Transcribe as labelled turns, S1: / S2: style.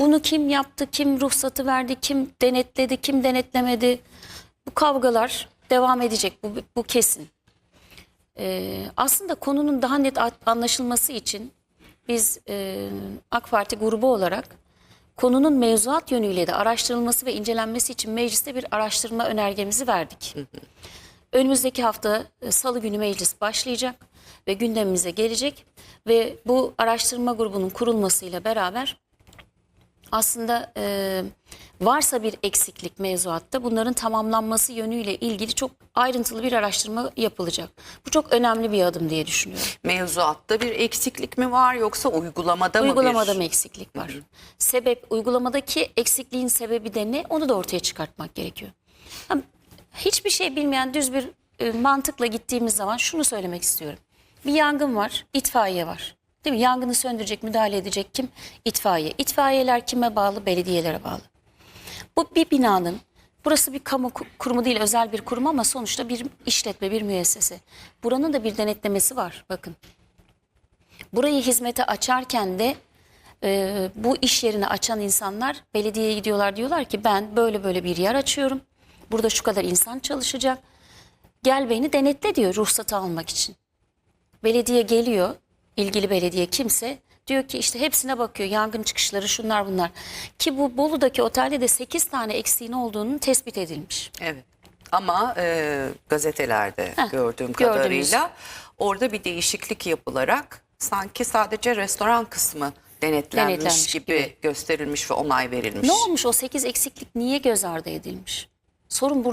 S1: Bunu kim yaptı, kim ruhsatı verdi, kim denetledi, kim denetlemedi. Bu kavgalar devam edecek, bu, bu kesin. Ee, aslında konunun daha net anlaşılması için biz e, AK Parti grubu olarak konunun mevzuat yönüyle de araştırılması ve incelenmesi için mecliste bir araştırma önergemizi verdik. Önümüzdeki hafta e, salı günü meclis başlayacak ve gündemimize gelecek ve bu araştırma grubunun kurulmasıyla beraber aslında e, varsa bir eksiklik mevzuatta bunların tamamlanması yönüyle ilgili çok ayrıntılı bir araştırma yapılacak. Bu çok önemli bir adım diye düşünüyorum.
S2: Mevzuatta bir eksiklik mi var yoksa uygulamada mı
S1: Uygulamada mı eksiklik var? Sebep, uygulamadaki eksikliğin sebebi de ne? Onu da ortaya çıkartmak gerekiyor. Hiçbir şey bilmeyen düz bir e, mantıkla gittiğimiz zaman şunu söylemek istiyorum. Bir yangın var, itfaiye var. Değil mi? Yangını söndürecek, müdahale edecek kim? İtfaiye. İtfaiyeler kime bağlı? Belediyelere bağlı. Bu bir binanın, burası bir kamu ku- kurumu değil özel bir kurum ama sonuçta bir işletme, bir müessese. Buranın da bir denetlemesi var bakın. Burayı hizmete açarken de e, bu iş yerini açan insanlar belediyeye gidiyorlar diyorlar ki ben böyle böyle bir yer açıyorum. Burada şu kadar insan çalışacak. Gel beni denetle diyor ruhsatı almak için. Belediye geliyor, ilgili belediye kimse diyor ki işte hepsine bakıyor. Yangın çıkışları şunlar bunlar. Ki bu Bolu'daki otelde de 8 tane eksiğin olduğunun tespit edilmiş.
S2: Evet. Ama e, gazetelerde
S1: Heh,
S2: gördüğüm
S1: gördünüz.
S2: kadarıyla orada bir değişiklik yapılarak sanki sadece restoran kısmı denetlenmiş,
S1: Denetlenmiş
S2: gibi,
S1: gibi.
S2: gösterilmiş ve onay verilmiş.
S1: Ne olmuş o 8 eksiklik niye göz ardı edilmiş? Sorun burada.